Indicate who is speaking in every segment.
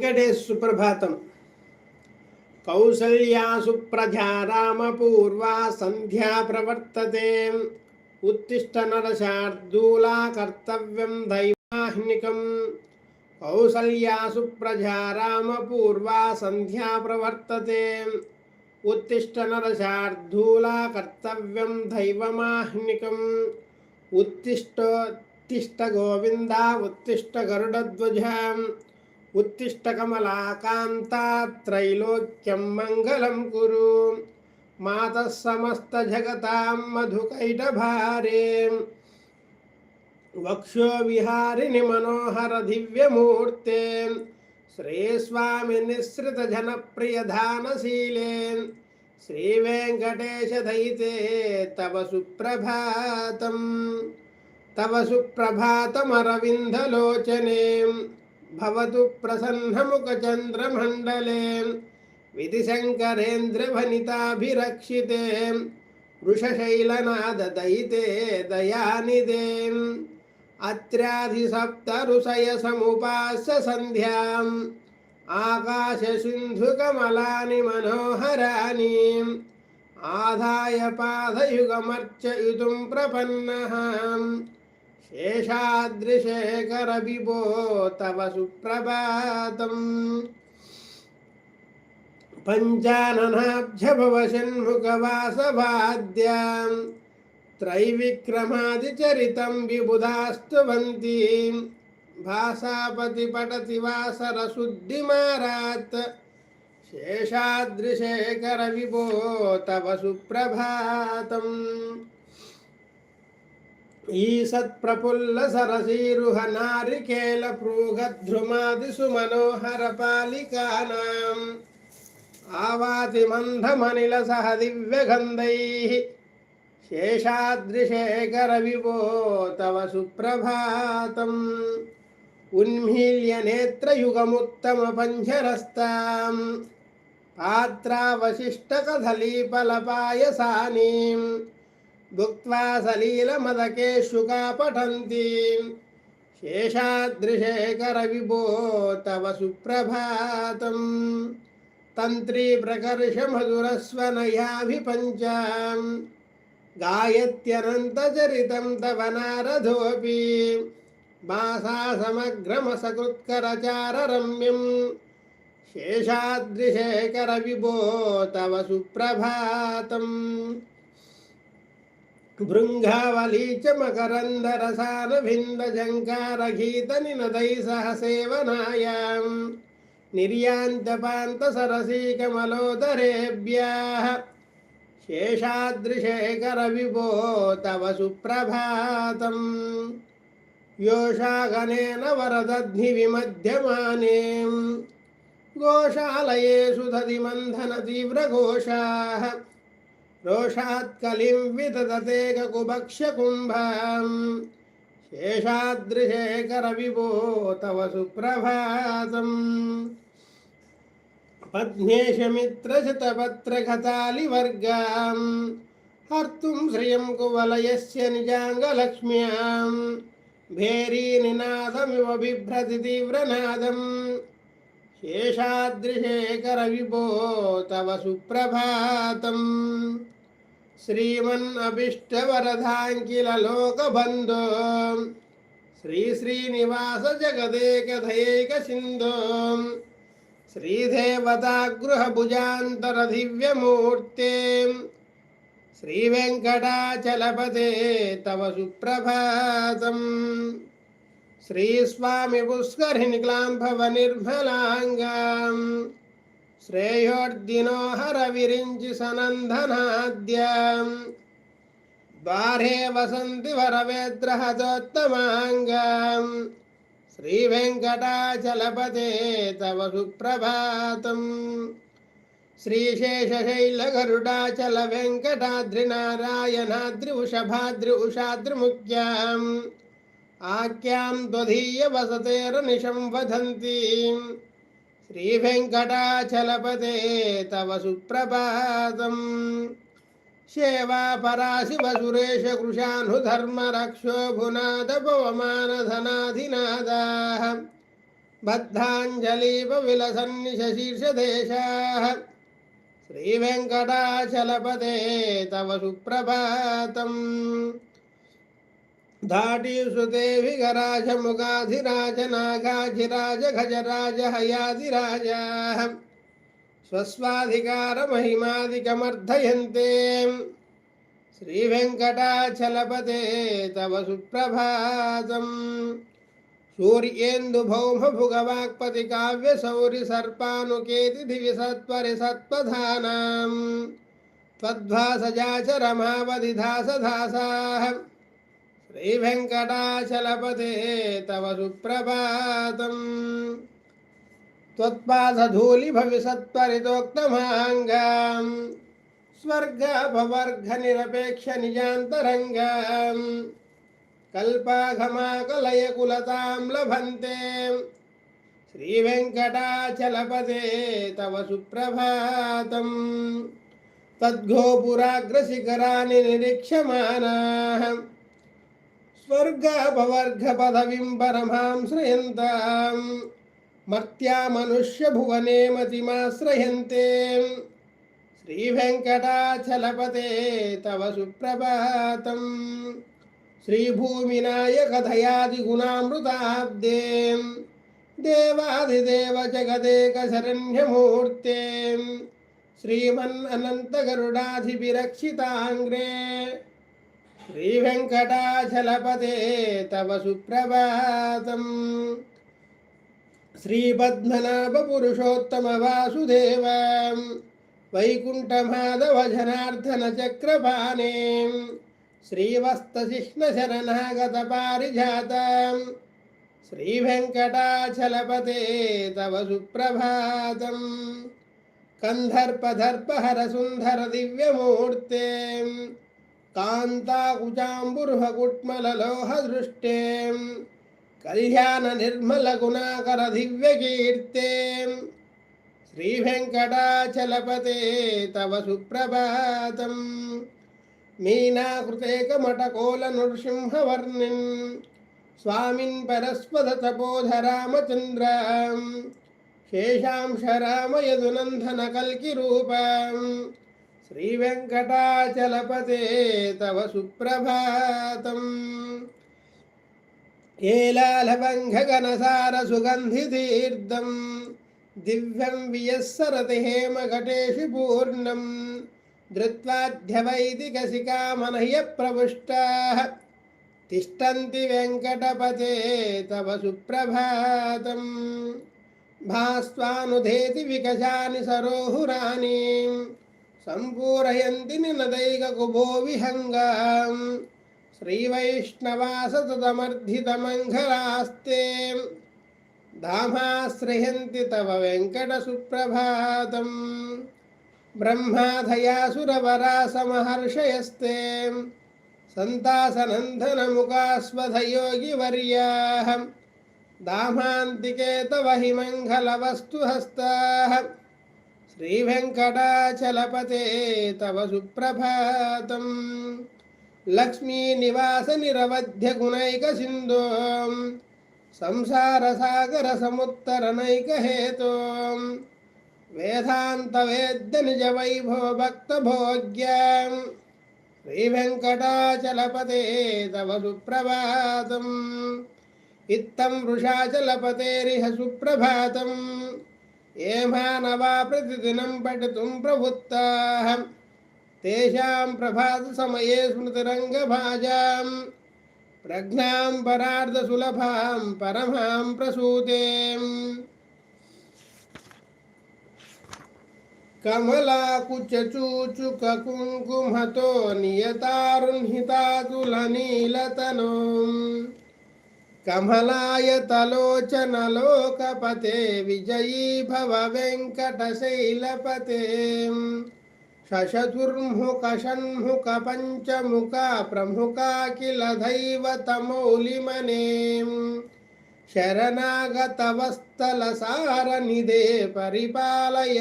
Speaker 1: వెంకటేశ్ సుప్రభాతం. కౌసల్యా సుప్రజా రామపూర్వా సంధ్యా ప్రవర్తతే. ఉత్తిష్ట నరశార్దూలా కర్తవ్యం దైవాహ్నికం. కౌసల్యా సుప్రజా రామపూర్వా సంధ్యా ప్రవర్తతే. ఉత్తిష్ట నరశార్దూలా కర్తవ్యం దైవమాహ్నికం. ఉత్తిష్టోత్తిష్ట గోవింద ఉత్తిష్ట గరుడధ్వజాం. उत्तिष्ठकमलाकान्ता त्रैलोक्यं मङ्गलं कुरु मातः समस्तजगतां मधुकैटभारे वक्षो विहारिणि मनोहरदिव्यमूर्ते श्रेयस्वामिनिःसृतजनप्रियधानशीले श्रीवेङ्कटेशदयिते तव सुप्रभातं तव सुप्रभातमरविन्दलोचने भवतु प्रसन्नमुखचन्द्रमण्डले विधिशङ्करेन्द्रभनिताभिरक्षिते वृषशैलनाददयिते दयानिदे अत्राधिसप्तऋषयसमुपास्य सन्ध्याम् आकाशसिन्धुकमलानि मनोहराणि आधाय पादयुगमर्चयितुं प्रपन्नः शेषाद्रिशेखरविभो तव सुप्रभातम् पञ्चाननाब्जभवषण्मुखवासवाद्यां त्रैविक्रमादिचरितं विबुधास्तुवन्तीं भासापतिपटति वासरशुद्धिमारात् शेषाद्रिशेखरविभो तव सुप्रभातम् ఈసత్ప్రఫుల్ల సరసీరుహ నారికేల ప్రోగధ్రుమాదిసు మనోహర పాలికానాం. ఆవాతి మందమనిల సహ దివ్యగంధై శేషాద్రిశేఖర విభో తవ సుప్రభాతం. ఉన్మీల్య నేత్రయుగముత్తమ పంచరస్తాం. పాత్రావశిష్టకథలీపలపాయసానీం భుక్వా సలీలమదకేశుకా పఠంతి శేషాద్రిశేఖర విభో తవ సుప్రభాతం తంత్రీ ప్రకర్ష మధురస్వనయాభిపంచాం గాయత్యనంతచరితం తవ నారథోపి భాసా సమగ్రమసకృత్కరచార రమ్యం శేషాద్రిశేఖర విభో తవ సుప్రభాతం भृङ्गावली च मकरन्दरसानभिन्दजङ्कारगीतनिनदै सह सेवनायां निर्यान्तपान्तसरसीकमलोदरेभ्यः शेषादृशेखरविभो तव सुप्रभातम् योषागनेन वरदध्निविमध्यमाने गोशालयेषु दधिमन्थनतीव्रघोषाः रोषात्कलिं विदधते कुभक्ष्यकुम्भां शेषादृशेखरविभो तव सुप्रभातम् पद्मेशमित्रशतपत्रघतालिवर्गां हर्तुं श्रियं कुवलयस्य निजाङ्गलक्ष्म्यां भेरीनिनादमिव बिभ्रति तीव्रनादम् शेषादृशेखरविभो तव सुप्रभातम् श्रीमन्नभीष्टवरदाङ्किललोकबन्धो श्रीश्रीनिवासजगदेकधयैकसिन्धो श्रीदेवतागृहभुजान्तरदिव्यमूर्ते श्रीवेङ्कटाचलपते तव सुप्रभातम् श्रीस्वामि पुष्करिणिक्लाम्भवनिर्मलाङ्गाम् श्रेयोर्दिनो हरविरिञ्चि सनन्दनाद्याम् द्वारे वसन्ति वरवेद्रहतोत्तमाङ्गाम् श्रीवेङ्कटाचलपते तव सुप्रभातम् श्रीशेषशैलगरुडाचलवेङ्कटाद्रिनारायणाद्रि उषभाद्रि उषाद्रिमुख्याम् आख्यां त्वदीयवसतेर्निशं वदन्तीं श्रीवेङ्कटाचलपते तव सुप्रभातम् सेवापराशिवसुरेशकृशानुधर्मरक्षो भुनादपवमानधनाधिनादाः బద్ధాంజలీవ విలసన్నిశీర్షదేశాः శ్రీవెంకటాచలపదే తవ धाटीसुतेभिघराज मुगाधिराज नागाधिराज गजराज हयाधिराज स्वस्वाधिकारमहिमादिकमर्थयन्ते। श्रीवेङ्कटाचलपते तव सुप्रभातम्। सूर्येन्दुभौमभुगवाक्पतिकाव्यसौरिसर्पानुकेति दिवि सत्परि सत्पधानाम् त्वद्भासजा रमावधिधासधासाः श्रीवेङ्कटाचलपते तव सुप्रभातम् त्वत्पादधूलिभविसत्त्वरितोक्तमाङ्गाम् स्वर्गापवर्गनिरपेक्षनिजान्तरङ्गाम् कल्पाघमाकलयकुलतां लभन्ते श्रीवेङ्कटाचलपते तव सुप्रभातम् तद्गोपुराग्रशिखराणि निरीक्ष्यमाणाः स्वर्गापवर्गपदवीं परमां श्रयन्तां मर्त्या मनुष्यभुवने मतिमाश्रयन्ते श्रीवेङ्कटाचलपते तव सुप्रभातम्। श्रीभूमिनायकथयादिगुणामृताब्दे देवादिदेव जगदेकशरण्यमूर्ते श्रीमन्नन्तगरुडाधिविरक्षिताङ्ग्रे శ్రీ వెంకటాచలపతే తవ సుప్రభాతం. శ్రీ పద్మనాభ పురుషోత్తమ వాసుదేవ. వైకుంఠ మాధవ జనార్దన చక్రపాణే శ్రీవస్తశిష్ణ శరణాగత పారిజాత శ్రీ వెంకటాచలపతే తవ సుప్రభాతం. కంధర్పధర్పహర సుందర దివ్యమూర్తే. कान्ताकुचाम्बुर्हकुट्मललोहदृष्टे कल्याणनिर्मलगुणाकरदिव्यकीर्ते श्रीवेङ्कटाचलपते तव सुप्रभातम् मीनाकृतेकमटकोलनृसिंहवर्णिन् स्वामिन् परस्पदतपोधरामचन्द्राम् शेषांशरामयदुनन्दनकल्किरूपाम् श्रीवेङ्कटाचलपते तव सुप्रभातम् हेलालभङ्गगनसारसुगन्धितीर्थम् दिव्यं वियस्सरति हेमघटेषु पूर्णम् धृत्वाध्यवैदिकसिकामनह्यप्रपुष्टाः तिष्ठन्ति वेङ्कटपते तव सुप्रभातम् भास्त्वानुधेति विकशानि सरोहुराणि सम्पूरयन्ति निनदैककुभो विहङ्गाम् श्रीवैष्णवासतमर्धितमङ्घरास्ते धामाश्रयन्ति तव वेङ्कटसुप्रभातम् ब्रह्माधयासुरवरासमहर्षयस्ते सन्तासनन्दनमुखास्वधयोगिवर्याः दामान्तिके तव हि मङ्गलवस्तुहस्ताः శ్రీవెంకటాచలపతే తవ సుప్రభాతం. లక్ష్మీనివాస నిరవధ్యగుణైక సింధో. సంసారసాగర సముత్తరనైకహేతో వేదాంతవేద్య నిజ వైభో భక్త భోగ్య. శ్రీవెంకటాచలపతే తవ సుప్రభాతం. ఇత్తం వృషాచలపతేరిహ సుప్రభాతం. ఏమానవా ప్రతిదినం పఠితుం ప్రవృత్తాః తేషాం ప్రభాత సమయే స్మృతిరంగభాజాం. ప్రజ్ఞాం పరార్థసులభాం పరమాం ప్రసూతేం. కమలాకుచూచుకుంకుమతో నియతారుణ్హితాతులనీలతనోం कमलायतलोचनलोकपते विजयी भव वेङ्कटशैलपते शशधुर्मुखषण्मुखपञ्चमुखा प्रमुखा किल दैवतमौलिमनेम् शरणागतवस्तलसारनिधे परिपालय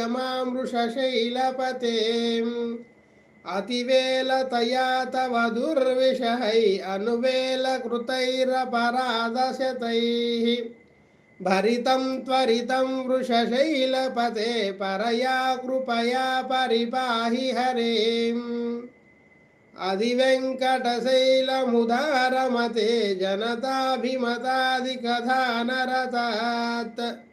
Speaker 1: అతివేలతయా తవ దుర్విషహై అనువేల కృతైరపరాధశతై భరితం త్వరితం వృషశైలపతే పరయా కృపయా పరిపాహి హరేం. అధివెంకటశైలముదారమతే జనతాభిమతాదికధానరతాత్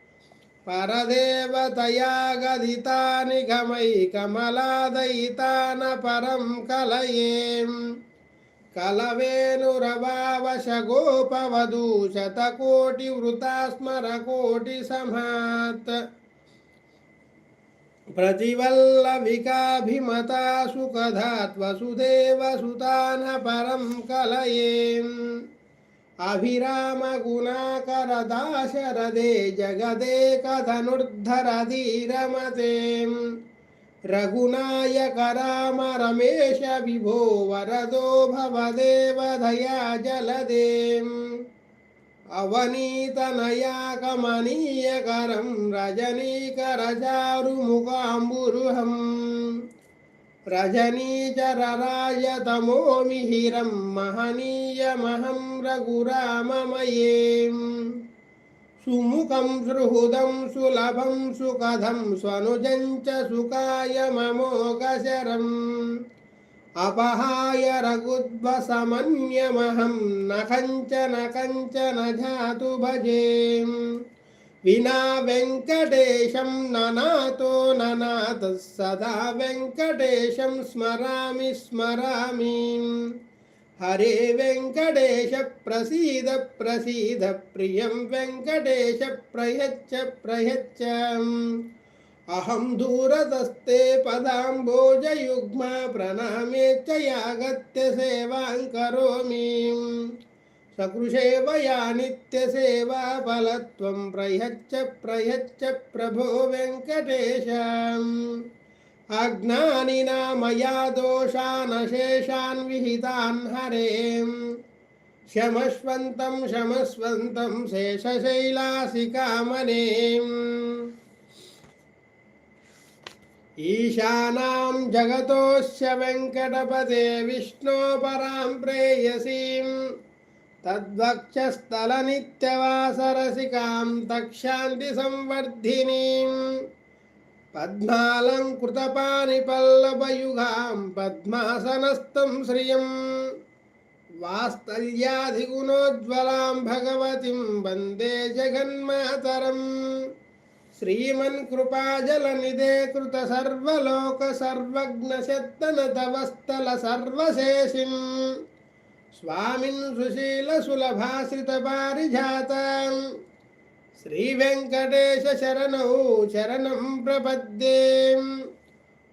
Speaker 1: परदेवतया गदितानि गमैकमलादयितान परं कलयेम् कलवेणुरवावशगोपवधूशतकोटिवृतास्मरकोटिसमात् प्रतिवल्लविकाभिमता सुखधात् वसुदेवसुतान परं कलयेम् अभिराम गुणाकर दाशरदे जगदे कथनुर्धरधीरमते रघुनायक राम रमेश विभो वरदो भवदेवधया जलदे अवनीतनया कमनीयकरं रजनीकरचारुमुकाम्बुरुहम् రజనీచరరాయతమో మిహిరం మహనీయమహం రఘురామమయే సుముఖం సుహృదం సులభం సుకథం స్వనుజం చ సుఖాయ మమోగశరం అపహాయ రఘుద్వసమన్యమహం నకంచన కంచన జాతు భజేం వినా వెంకటేశం ననాతో ననాథ సదా వెంకటేశం స్మరామి స్మరామి. హరే వెంకటేశ ప్రసీద ప్రసీద ప్రియం వెంకటేశ ప్రయచ్చ ప్రయచ్చ. అహం దూరదస్తే పదాంబోజయుగ్మ ప్రణామే చ యాగత్య సేవాం కరోమి. సకృషేవ యా నిత్యసేవా ఫలత్వం ప్రయచ్చ ప్రయచ్చ ప్రభో వెంకటేశ అజ్ఞానినా మయా దోషానశేషాన్ విహితాన్ హరేం శమస్వంతం శమస్వంతం శేషశైలాసి కామనేం ఈశానాం జగతోస్య వెంకటపదే విష్ణో ప్రేయసీం तद्वक्षस्थलनित्यवासरसिकां तक्षान्तिसंवर्धिनीं पद्मालङ्कृतपानिपल्लवयुगां पद्मासनस्थं श्रियं वास्तल्याधिगुणोज्ज्वलां भगवतीं वन्दे जगन्मातरम् श्रीमन्कृपाजलनिधे స్వామిన్ సుశీల సులభాశ్రిత పారిజాత. శ్రీ వెంకటేశ శరణౌ శరణం ప్రపద్యే.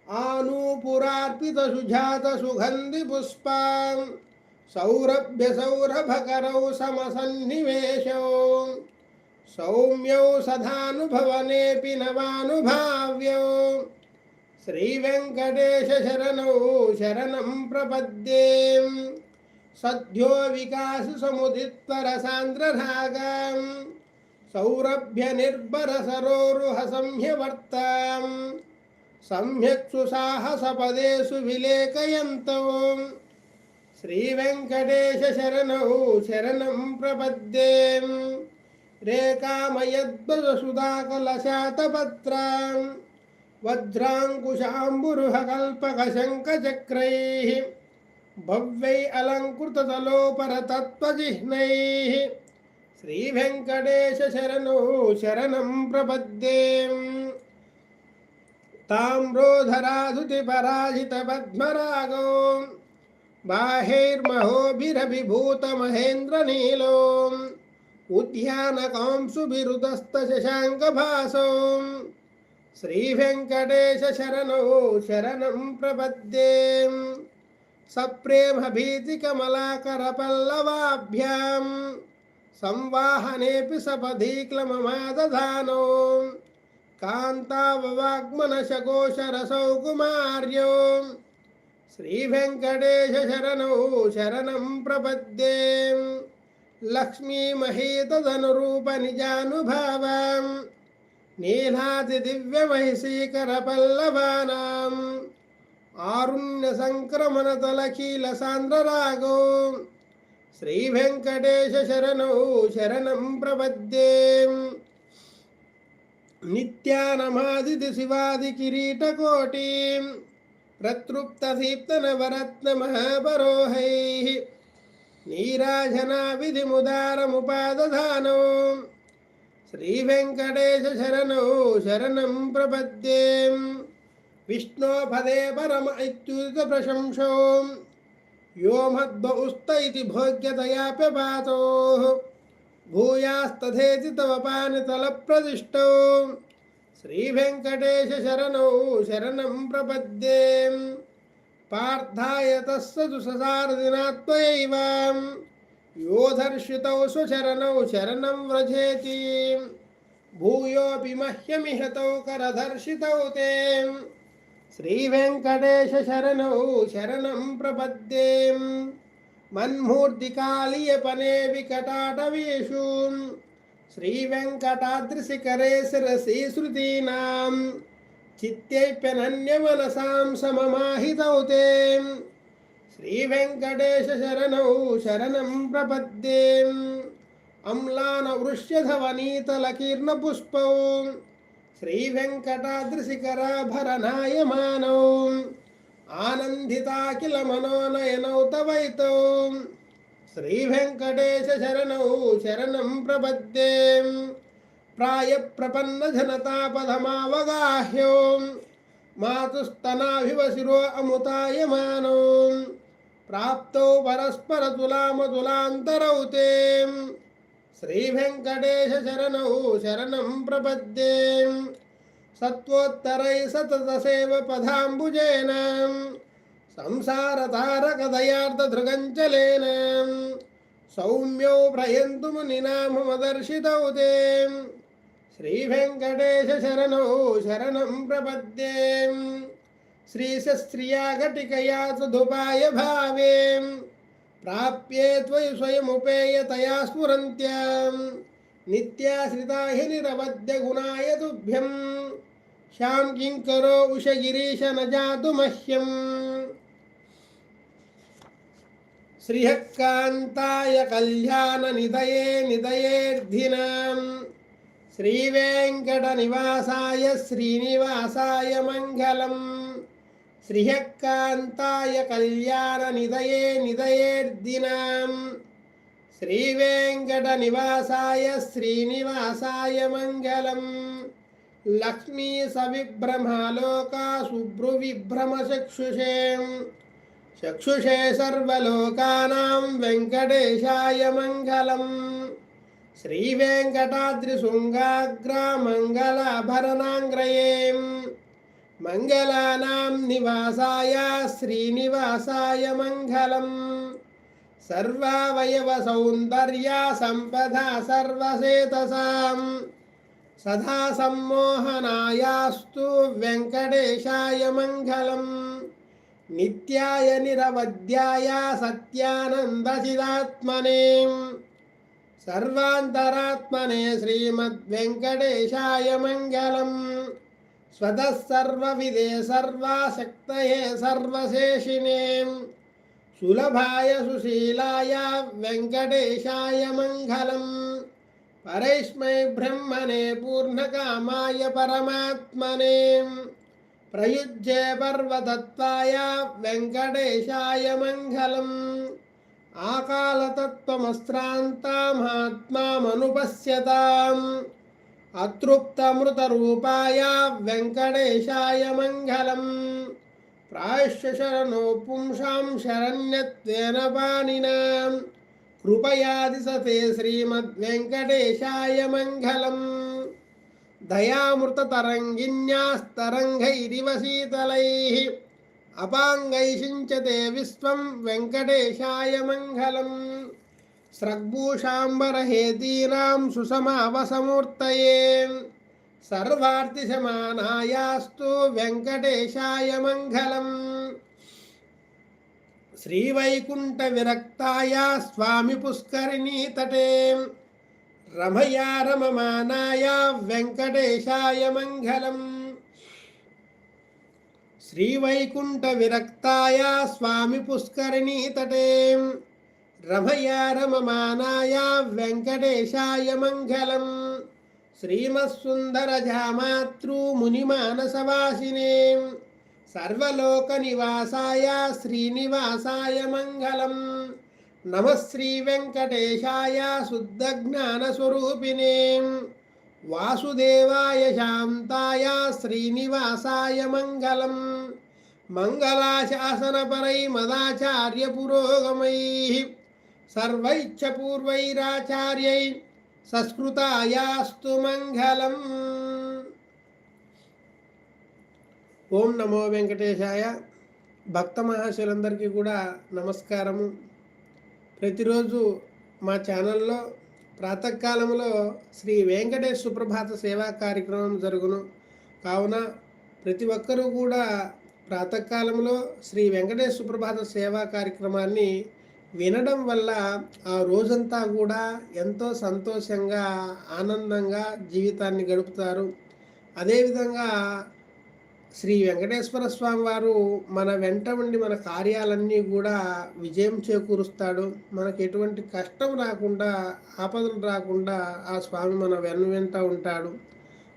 Speaker 1: ఆనూపురార్పిత సుజాత సుగంధి పుష్పా. సౌరభ్య సౌరభకరౌ సమసన్నివేశౌ. సౌమ్యౌ సదానుభవనేపి నవానుభావ్యౌ. శ్రీవెంకటేశ శరణౌ శరణం ప్రపద్యే. सद्यो विकाससमुदित्वरसान्द्ररागां सौरभ्यनिर्भरसरोरुहसंह्यवर्तां सम्यक् सुसाहसपदेषु विलेखयन्तौ श्रीवेङ्कटेशशरणौ शरणं प्रपद्ये रेखामयद्वसुधाकलशातपत्रां वज्राङ्कुशाम्बुरुहकल्पकशङ्खचक्रैः భవ్యై అలంకృతలోపరతత్వజిహ్నై శ్రీవెంకటేశ శరణు శరణం ప్రపద్దే తామ్రోధరాధుతి పరాజిత పద్మరాగో బాహైర్మహోభిరభిభూత మహేంద్ర నీలో ఉద్యాన కాంసుభిరుదస్త శశాంక భాసో శ్రీవెంకటేశ శరణో శరణం ప్రపద్యే. सप्रेमभीतिकमलाकरपल्लवाभ्यां संवाहनेऽपि सपथि क्लममादधानो कान्ताववाग्मनशकोशरसौ कुमार्यो श्रीवेङ्कटेशशरणौ शरणं प्रपद्ये लक्ष्मीमहीतदनुरूपनिजानुभावां नीलादिदिव्यमहिषीकरपल्लवानाम् ఆరుణ్య సంక్రమణ తలకీల సాంద్ర రాగో శ్రీ వెంకటేశ శరణౌ శరణం ప్రపద్యే. నిత్యానమాదితి శివాది కిరీటకోటి ప్రతృప్త దీప్తన వరత్న మహాపరోహై నీరాజనా విధి శ్రీ వెంకటేశ శరణౌ శరణం ప్రపద్యే. విష్ణో పదే పరమ ఇత్యుత ప్రశంసో. యో మద్వౌస్త ఇది భోగ్యతయా పిబాతో భూయాస్తథేతి తవ పానితల ప్రదిష్టో శ్రీవెంకటేశ శరణౌ శరణం ప్రపద్యే. పార్థాయ తస్సదు ససారదినాత్మయైవ యోధర్షితౌ స్వశరణౌ శరణం వ్రజేతి. భూయోపి మహ్యమిహతౌ కరధర్షితౌ తే. శ్రీవెంకటేశ శరణౌ శరణం ప్రపద్దే మన్మూర్తికాళీయ పనే వికటాటవీషు. శ్రీవెంకటాద్రిశిఖరే శిరసి శృతీనాం. చిత్తైప్యనన్యమనసాం సమమాహితౌతే. శ్రీవెంకటేశ శరణౌ శరణం ప్రపద్దే అమ్లాన వృష్యధవనీతలకీర్ణపుష్పౌ आनन्दिता किल मनोनयनौ तवैतौ श्रीवेङ्कटेशशरणौ शरणं प्रपद्ये प्रायप्रपन्नजनतापदमावगाह्यो मातुस्तनाभिवशिरो अमुतायमानौ प्राप्तौ परस्परतुलामतुलान्तरौ ते श्रीवेङ्कटेशशरणौ शरणं प्रपद्ये सत्त्वोत्तरैः सततसेव पदाम्बुजेन संसारतारकदयार्धधृगञ्चलेन सौम्यौ प्रयन्तु मुनिनामदर्शितौ ते श्रीवेङ्कटेशशरणौ शरणं प्रपद्ये श्रीशस्त्रिया घटिकया सुधुपाय भावे ప్రాప్యే త్వయి స్వయముపేయతయా స్ఫురంత్య. నిత్యాశ్రితా హి నిరవద్య గుణాయ తుభ్యం. శ్యాం కింకరో ఉష గిరీశ నజాతు మహ్యం. శ్రీహకాంతాయ కళ్యాణ నిదయే నిదయేర్ధినాం శ్రీవేంకట నివాసాయ శ్రీనివాసాయ మంగళం. శ్రీయకాంతాయ కళ్యాణ నిదయే నిదయేర్దినాం. శ్రీవేంకట నివాసాయ శ్రీనివాసాయ మంగళం. లక్ష్మీ సవిభ్రమాలోక శుభ్రు విభ్రమ చక్షుషే. చక్షుషే వెంకటేశాయ మంగళం. శ్రీవేంకటాద్రిశృంగాగ్ర మంగళానాం నివాసాయ శ్రీనివాసాయ మంగళం. సర్వావయవ సౌందర్య సంపద సర్వసేతసాం. సదా సమ్మోహనాయాస్తు వెంకటేశాయ మంగళం. నిత్యాయ నిరవధ్యాయ సత్యానందచిదాత్మనే. సర్వాంతరాత్మనే శ్రీమద్వెంకటేశాయ మంగళం. स्वतः सर्वविदे सर्वाशक्तये सर्वशेषिणे सुलभाय सुशीलाय वेङ्कटेशाय मङ्गलम् परैस्मै ब्रह्मणे पूर्णकामाय परमात्मने प्रयुज्ये पर्वतत्वाय वेङ्कटेशाय मङ्गलम् आकालतत्त्वमस्त्रान्तामात्मामनुपश्यताम् अतृप्तमृतरूपाय वेङ्कटेशाय मङ्गलम् प्रायश्चरणो पुंसां शरण्यत्वेन पाणिनां कृपयादिसते श्रीमद्वेङ्कटेशाय मङ्गलम् दयामृततरङ्गिन्यास्तरङ्गैरिव शीतलैः अपाङ्गैषिञ्चते विश्वं वेङ्कटेशाय मङ्गलम् स्रग्भूषाम्बरहेतीनां सुसमावसमूर्तये सर्वार्तिशमानायास्तु वेङ्कटेशाय मङ्गलम् श्रीवैकुण्ठविरक्ताय स्वामिपुष्करिणीतटे रमया रममानाय वेङ्कटेशाय मङ्गलम् श्रीवैकुण्ठविरक्ताय स्वामिपुष्करिणीतटे రమయా రమమానాయ వెంకటేశాయ మంగళం శ్రీమత్సుందరజామాతృమునిమానసవాసినే సర్వలోకనివాసాయ శ్రీనివాసాయ మంగళం నమ శ్రీ వెంకటేశాయ స్వరూపిణే వాసుదేవాయ శాంతాయ శ్రీనివాసాయ మంగళం మంగళాశాసనపరై మదాచార్య పురోగమై సర్వైచ్ఛపూర్వైరాచార్యై సస్కృతాయాస్తు మంగళం ఓం నమో వెంకటేశాయ. భక్త మహాశులందరికీ కూడా నమస్కారము. ప్రతిరోజు మా ఛానల్లో ప్రాతకాలంలో శ్రీ వెంకటేశ్ సుప్రభాత సేవా కార్యక్రమం జరుగును. కావున ప్రతి ఒక్కరూ కూడా ప్రాతకాలంలో శ్రీ వెంకటేశ్ సుప్రభాత సేవా కార్యక్రమాన్ని వినడం వల్ల ఆ రోజంతా కూడా ఎంతో సంతోషంగా ఆనందంగా జీవితాన్ని గడుపుతారు. అదేవిధంగా శ్రీ వెంకటేశ్వర స్వామి వారు మన వెంట ఉండి మన కార్యాలన్నీ కూడా విజయం చేకూరుస్తాడు. మనకు ఎటువంటి కష్టం రాకుండా ఆపదలు రాకుండా ఆ స్వామి మన వెన్న వెంట ఉంటాడు.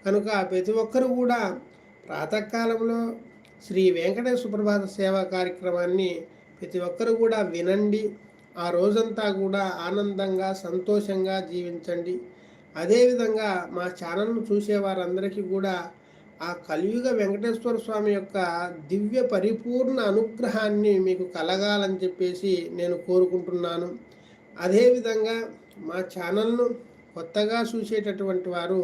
Speaker 1: కనుక ప్రతి ఒక్కరు కూడా ప్రాతకాలంలో శ్రీ వెంకటేశ్వర సుప్రభాత సేవా కార్యక్రమాన్ని ప్రతి ఒక్కరు కూడా వినండి. ఆ రోజంతా కూడా ఆనందంగా సంతోషంగా జీవించండి. అదేవిధంగా మా ఛానల్ను చూసే వారందరికీ కూడా ఆ కలియుగ వెంకటేశ్వర స్వామి యొక్క దివ్య పరిపూర్ణ అనుగ్రహాన్ని మీకు కలగాలని చెప్పేసి నేను కోరుకుంటున్నాను. అదేవిధంగా మా ఛానల్ను కొత్తగా చూసేటటువంటి వారు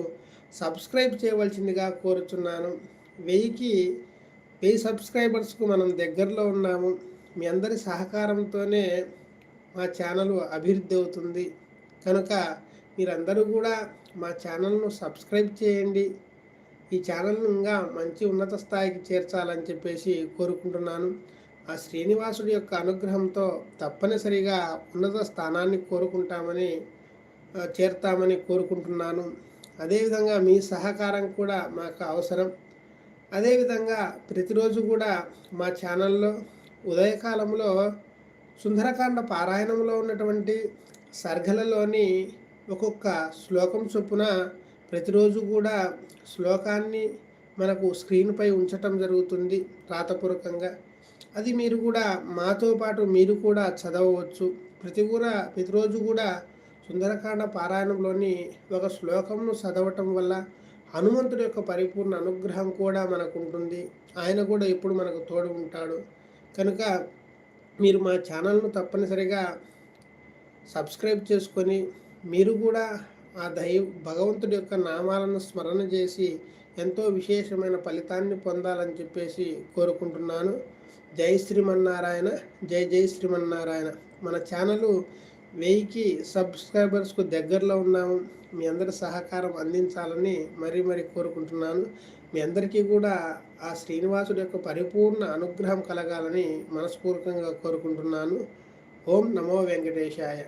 Speaker 1: సబ్స్క్రైబ్ చేయవలసిందిగా కోరుచున్నాను. వెయ్యికి వెయ్యి సబ్స్క్రైబర్స్కు మనం దగ్గరలో ఉన్నాము. మీ అందరి సహకారంతోనే మా ఛానల్ అభివృద్ధి అవుతుంది. కనుక మీరందరూ కూడా మా ఛానల్ను సబ్స్క్రైబ్ చేయండి. ఈ ఛానల్ను ఇంకా మంచి ఉన్నత స్థాయికి చేర్చాలని చెప్పేసి కోరుకుంటున్నాను. ఆ శ్రీనివాసుడి యొక్క అనుగ్రహంతో తప్పనిసరిగా ఉన్నత స్థానాన్ని కోరుకుంటామని చేరుతామని కోరుకుంటున్నాను. అదేవిధంగా మీ సహకారం కూడా మాకు అవసరం. అదేవిధంగా ప్రతిరోజు కూడా మా ఛానల్లో ఉదయకాలంలో సుందరకాండ పారాయణంలో ఉన్నటువంటి సర్గలలోని ఒక్కొక్క శ్లోకం చొప్పున ప్రతిరోజు కూడా శ్లోకాన్ని మనకు స్క్రీన్పై ఉంచటం జరుగుతుంది రాతపూర్వకంగా. అది మీరు కూడా మాతో పాటు మీరు కూడా చదవవచ్చు. ప్రతి కూడా ప్రతిరోజు కూడా సుందరకాండ పారాయణంలోని ఒక శ్లోకంను చదవటం వల్ల హనుమంతుడి యొక్క పరిపూర్ణ అనుగ్రహం కూడా మనకు ఉంటుంది ఆయన కూడా ఇప్పుడు మనకు తోడు ఉంటాడు. కనుక మీరు మా ఛానల్ను తప్పనిసరిగా సబ్స్క్రైబ్ చేసుకొని మీరు కూడా ఆ దైవ భగవంతుడి యొక్క నామాలను స్మరణ చేసి ఎంతో విశేషమైన ఫలితాన్ని పొందాలని చెప్పేసి కోరుకుంటున్నాను. జై శ్రీమన్నారాయణ జై జై శ్రీమన్నారాయణ. మన ఛానల్ వెయ్యికి సబ్స్క్రైబర్స్కు దగ్గరలో ఉన్నాము. మీ అందరి సహకారం అందించాలని మరీ మరీ కోరుకుంటున్నాను. మీ అందరికీ కూడా ఆ శ్రీనివాసుడి యొక్క పరిపూర్ణ అనుగ్రహం కలగాలని మనస్ఫూర్తికంగా కోరుకుంటున్నాను. ఓం నమో వెంకటేశాయ.